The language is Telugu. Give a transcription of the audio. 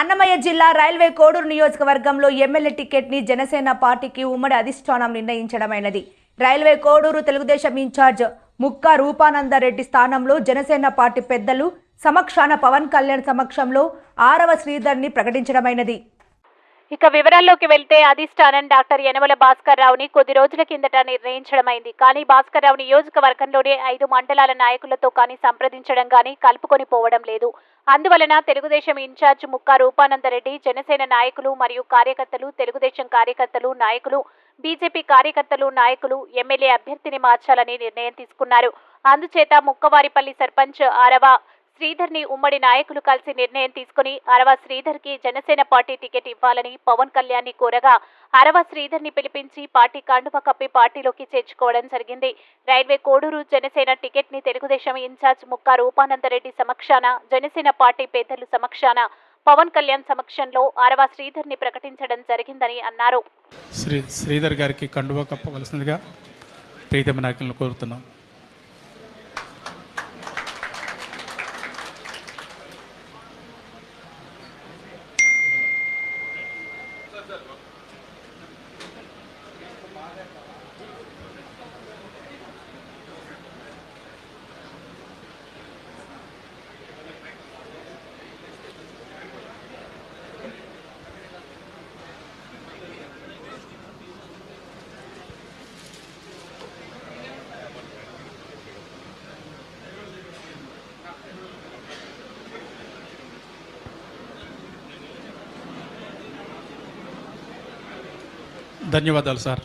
అన్నమయ్య జిల్లా రైల్వే కోడూరు నియోజకవర్గంలో ఎమ్మెల్యే టికెట్ని జనసేన పార్టీకి ఉమ్మడి అధిష్టానం నిర్ణయించడమైనది. రైల్వే కోడూరు తెలుగుదేశం ఇన్ఛార్జ్ ముక్కా రూపానందరెడ్డి స్థానంలో జనసేన పార్టీ పెద్దలు సమక్షాన పవన్ కళ్యాణ్ సమక్షంలో ఆరవ శ్రీధర్ని ప్రకటించడమైనది. ఇక వివరాల్లోకి వెళ్తే అధిష్టానం డాక్టర్ యనమల భాస్కర్ రావుని కొద్ది రోజుల కిందట నిర్ణయించడమైంది. కానీ భాస్కర్ రావు నియోజకవర్గంలోనే ఐదు మండలాల నాయకులతో కానీ సంప్రదించడం కానీ కలుపుకొని పోవడం లేదు. అందువలన తెలుగుదేశం ఇన్ఛార్జ్ ముక్కా రూపానందరెడ్డి జనసేన నాయకులు మరియు కార్యకర్తలు తెలుగుదేశం కార్యకర్తలు నాయకులు బీజేపీ కార్యకర్తలు నాయకులు ఎమ్మెల్యే అభ్యర్థిని మార్చాలని నిర్ణయం తీసుకున్నారు. అందుచేత ముక్కవారిపల్లి సర్పంచ్ ఆరవ శ్రీధర్ని ఉమ్మడి నాయకులు కలిసి నిర్ణయం తీసుకుని అరవ శ్రీధర్కి జనసేన పార్టీ టికెట్ ఇవ్వాలని పవన్ కళ్యాణ్ని కోరగా అరవ శ్రీధర్ని పిలిపించి పార్టీ కండువ కప్పి పార్టీలోకి చేర్చుకోవడం జరిగింది. రైల్వే కోడూరు జనసేన టికెట్ని తెలుగుదేశం ఇన్ఛార్జ్ ముక్కా రూపానందరెడ్డి సమక్షాన జనసేన పార్టీ పెద్దలు సమక్షాన పవన్ కళ్యాణ్ సమక్షంలో అరవ శ్రీధర్ని ప్రకటించడం జరిగిందని అన్నారు. శ్రీధర్ గారికి కండువ కప్పవలసిందిగా ప్రీతమ నాయకులను కోరుతున్నాం. ధన్యవాదాలు సార్.